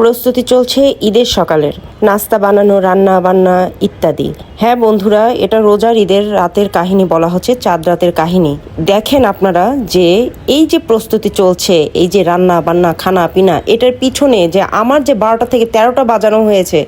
প্রস্তুতি চলছে ঈদের সকালের। নাস্তা বানানো, রান্না বান্না ইত্যাদি। হ্যাঁ বন্ধুরা, এটা রোজার ঈদের রাতের কাহিনী বলা হচ্ছে, চাঁদ রাতের কাহিনী। দেখেন আপনারা যে এই যে প্রস্তুতি চলছে, এই যে রান্না বান্না, খানা পিনা, এটার পিছনে যে আমার যে বারোটা থেকে তেরোটা বাজানো হয়েছে,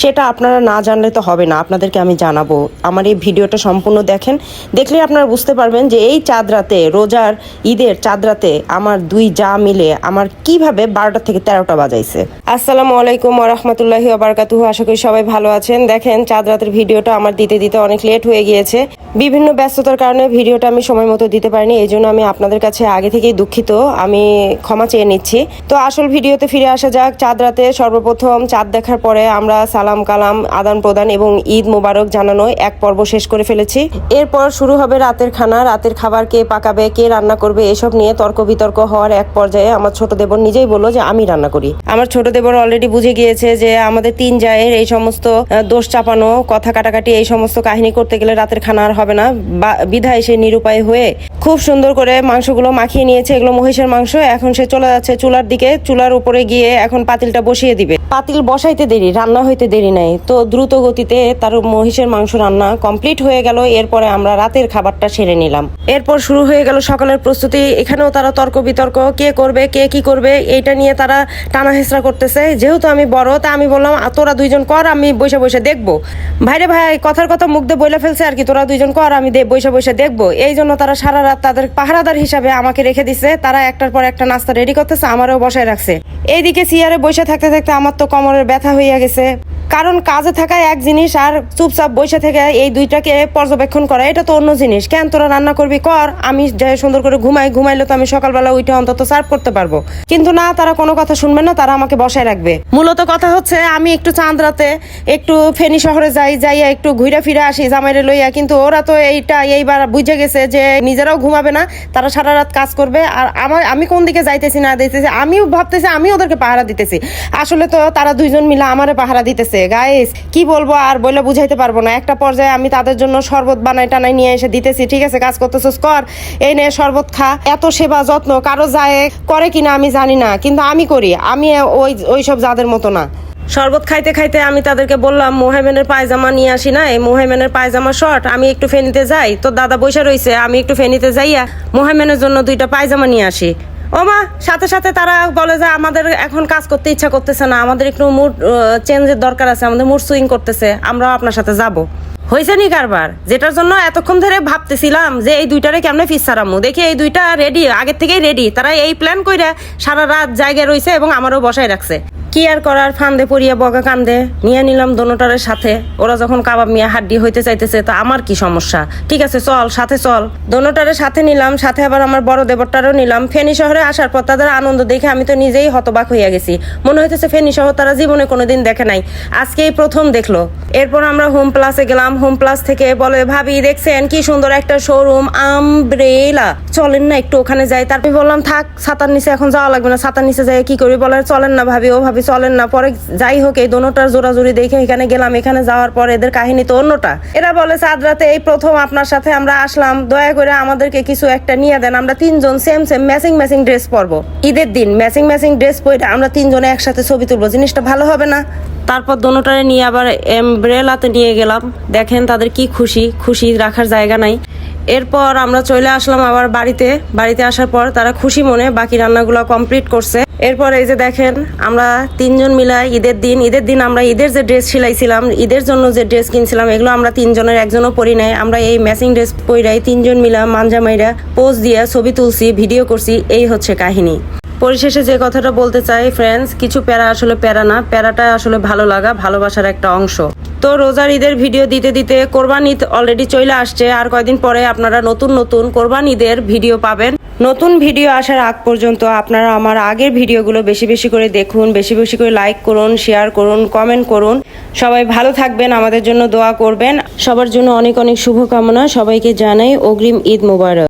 সেটা আপনারা না জানলে তো হবে না, আপনাদেরকে আমি জানাব। আমার এই ভিডিওটা সম্পূর্ণ দেখেন। দেখলে আপনারা বুঝতে পারবেন যে এই চাঁদ রাতে, রোজার ঈদের চাঁদ রাতে আমার দুই যা মিলে আমার কীভাবে বারোটা থেকে তেরোটা বাজাইছে। আসসালামু আলাইকুম রহমতুল্লাহি আবরকাতুহু আশা করি সবাই ভালো আছেন। দেখেন, চাঁদ রাতের ভিডিওটা আমার দিতে দিতে অনেক লেট হয়ে গিয়েছে। বিভিন্ন ব্যস্ততার কারণে ভিডিওটা আমি সময় মতো দিতে পারিনি, এই জন্য আমি আপনাদের কাছে আগে থেকেই দুঃখিত। আমি ক্ষমা চেয়ে নিচ্ছি। তো আসল ভিডিওতে ফিরে আসা যাক, চাঁদ রাতে সর্বপ্রথম চাঁদ দেখার পরে আমরা সালাম, কালাম, আদান প্রদান এবং ঈদ মোবারক জানানো এক পর্ব শেষ করে ফেলেছি। এরপর শুরু হবে রাতের খানা, রাতের খাবার কে পাকাবে, কে রান্না করবে, এসব নিয়ে তর্ক বিতর্ক হওয়ার এক পর্যায়ে আমার ছোট দেবর নিজেই বলল যে আমি রান্না করি। আমার ছোট দেবর অলরেডি বুঝে গিয়েছে যে আমাদের তিন জায়ের এই সমস্ত দোষ চাপানো, কথা কাটাকাটি এই সমস্ত কাহিনী করতে গেলে রাতের খানা আর হবে না। বিধায় সে নিরুপায় হয়ে খুব সুন্দর করে মাংসগুলো মাখিয়ে নিয়েছে। এগুলো মহিষের মাংস। এখন সে চলে যাচ্ছে চুলার দিকে। চুলার উপরে গিয়ে এখন পাতিলটা বসিয়ে দিবে। পাতিল বসাইতে দেরি রান্না হইতে দেরি নাই। তো দ্রুত গতিতে তার মহিষের মাংস রান্না কমপ্লিট হয়ে গেল। এরপরে আমরা রাতের খাবারটা সেরে নিলাম। এরপর শুরু হয়ে গেল সকালের প্রস্তুতি। এখানেও তারা তর্ক বিতর্ক কে করবে কে কি করবে এইটা নিয়ে তারা টানা হেসরা করতেছে। যেহেতু আমি বড় তা আমি বললাম "আ, তোরা দুইজন কর আমি বসে বসে দেখব। ভাইরে ভাই কথার কথা মুখ দিয়ে বলে ফেলছে আর কি তোরা দুইজন কর, আমি বসে বসে দেখব। এই জন্য তারা সারা রাত তাদের পাহারাদার হিসাবে আমাকে রেখে দিছে। তারা একটার পর একটা নাস্তা রেডি করতেছে, আমারও বসায় রাখছে। এইদিকে চেয়ারে বসে থাকতে থাকতে আমার তো কোমরের ব্যথা হইয়া গেছে। কারণ কাজে থাকা এক জিনিস আর চুপচাপ বসে থেকে এই দুইটাকে পর্যবেক্ষণ করা, এটা তো অন্য জিনিস। কেন তোরা রান্না করবি? কর, আমি যাই সুন্দর করে ঘুমাই, ঘুমাইলে তো আমি সকালবেলা উঠে অন্তত সার্ভ করতে পারব। কিন্তু না, তারা কোনো কথা শুনবে না, তারা আমাকে বসায় রাখবে। মূলত কথা হচ্ছে, আমি একটু চাঁদ রাতে একটু ফেনী শহরে যাই, যাইয়া একটু ঘুরে ফিরে আসি, জামাইরে লইয়া। কিন্তু ওরা তো এইটা এইবার বুঝে গেছে যে নিজেরাও ঘুমাবে না, তারা সারা রাত কাজ করবে। আর আমার আমি কোন দিকে যাইতেছি না দিতেছি, আমিও ভাবতেছি আমি ওদেরকে পাহারা দিতেছি। আসলে তো তারা দুইজন মিলে আমারে পাহারা দিতেছে। গাইস কি বলব আর বলে বুঝাইতে পারব না। একটা পর্যায়ে আমি তাদের জন্য শরবত বানাই টানাই নিয়ে এসে দিতেছি, ঠিক আছে, কাজ করতেছিস, কর। এই নে, শরবত খা। এত সেবা যত্ন, কারও যায় করে কিনা আমি জানি না, কিন্তু আমি করি। আমি ওই ওই সব যাদের মতো না। শরবত খাইতে খাইতে আমি তাদেরকে বললাম, মোহাইমেনের পায়জামা নিয়ে আসি না, এই মোহাইমেনের পায়জামা শর্ট, আমি একটু ফেনিতে যাই। তো দাদা বসে রইছে, আমি একটু ফেনিতে যাইয়া মোহাইমেনের জন্য দুইটা পায়জামা নিয়ে আসি। ও মা, সাথে সাথে তারা বলে যে আমাদের এখন কাজ করতে ইচ্ছা করতেছে না, আমাদের একটু মুড চেঞ্জের দরকার আছে, আমাদের মুড সুইং করতেছে আমরাও আপনার সাথে যাব। হয়েছে নি কারবার? যেটার জন্য এতক্ষণ ধরে ভাবতেছিলাম যে এই দুইটারে কেমনে ফিস সারামু দেখি এই দুইটা রেডি আগের থেকেই রেডি তারা এই প্ল্যান কইরা সারা রাত জায়গায় রইছে এবং আমারও বসায় রাখছে। কি আর করার? ফান্দে পড়িয়া বগা কান্দে। নিয়ে নিলাম দোনোটারের সাথে। ওরা যখন কাবাব মিয়া হাড্ডি হইতে চাইতেছে, তা আমার কি সমস্যা? ঠিক আছে, চল, সাথে চল। দোনোটারের সাথে নিলাম, সাথে আবার আমার বড় দেবরটারও নিলাম। ফেনী শহরে আসার পর তাদের আনন্দ দেখে আমি তো নিজেই হতবাক হইয়া গেছি। মনে হইতেছে ফেনী শহর তারা জীবনে কোনোদিন দেখে নাই। আজকেই প্রথম দেখল। এরপর আমরা হোম প্লাসে গেলাম। হোম প্লাস থেকে বলে, ভাবি, দেখছেন কি সুন্দর একটা শোরুম, আমব্রেলা। চলেন না, একটু ওখানে যাই। তারপরে বললাম, থাক, ছাতার নিচে এখন যাওয়া লাগবে না। ছাতার নিচে যাই কি করি? বলে, চলেন না ভাবি, ও ভাবি চলেন না, পরে যাই হোক, এই দোনোটার জোরাজুরি দেখে এখানে গেলাম, এখানে যাওয়ার পর এদের কাহিনী তো অন্যটা। এরা বলে চাঁদ রাতে এই প্রথম আপনার সাথে আমরা আসলাম, দয়া করে আমাদেরকে কিছু একটা নিয়ে দেন, আমরা তিনজন same same matching matching dress পরবো। ঈদের দিন ম্যাচিং ম্যাচিং ড্রেস পরে আমরা তিনজনে একসাথে ছবি তুলবো, জিনিসটা ভালো হবে না? তারপর দোনোটারে নিয়ে আবার এমব্রেলাতে নিয়ে গেলাম, দেখেন তাদের কি খুশি খুশি রাখার জায়গা নাই। এরপর আমরা চলে আসলাম আবার বাড়িতে বাড়িতে আসার পর তারা খুশি মনে বাকি রান্নাগুলো কমপ্লিট করছে। এরপর এই যে দেখেন, আমরা তিনজন মিলাই ঈদের দিন ঈদের দিন আমরা ঈদের যে ড্রেস সিলাইছিলাম, ঈদের জন্য যে ড্রেস কিনছিলাম, এগুলো আমরা তিনজনের, একজনও পরি নাই। আমরা এই ম্যাচিং ড্রেস পইরাই তিনজন মিলা মানজামাইরা পোজ দিয়ে ছবি তুলছি ভিডিও করছি, এই হচ্ছে কাহিনী। পরিশেষে যে কথাটা বলতে চাই ফ্রেন্ডস কিছু প্যারা আসলে প্যারা না, প্যারাটা আসলে ভালো লাগা, ভালোবাসার একটা অংশ। তো রোজার ঈদের ভিডিও দিতে দিতে কোরবান ঈদ অলরেডি চলে আসছে, আর কয়দিন পরে আপনারা নতুন নতুন কোরবান ঈদের ভিডিও পাবেন। নতুন ভিডিও আসার আগ পর্যন্ত আপনারা আমার আগের ভিডিওগুলো বেশি বেশি করে দেখুন, বেশি বেশি করে লাইক করুন শেয়ার করুন কমেন্ট করুন। সবাই ভালো থাকবেন, আমাদের জন্য দোয়া করবেন। সবার জন্য অনেক অনেক শুভকামনা। সবাইকে জানাই অগ্রিম ঈদ মোবারক।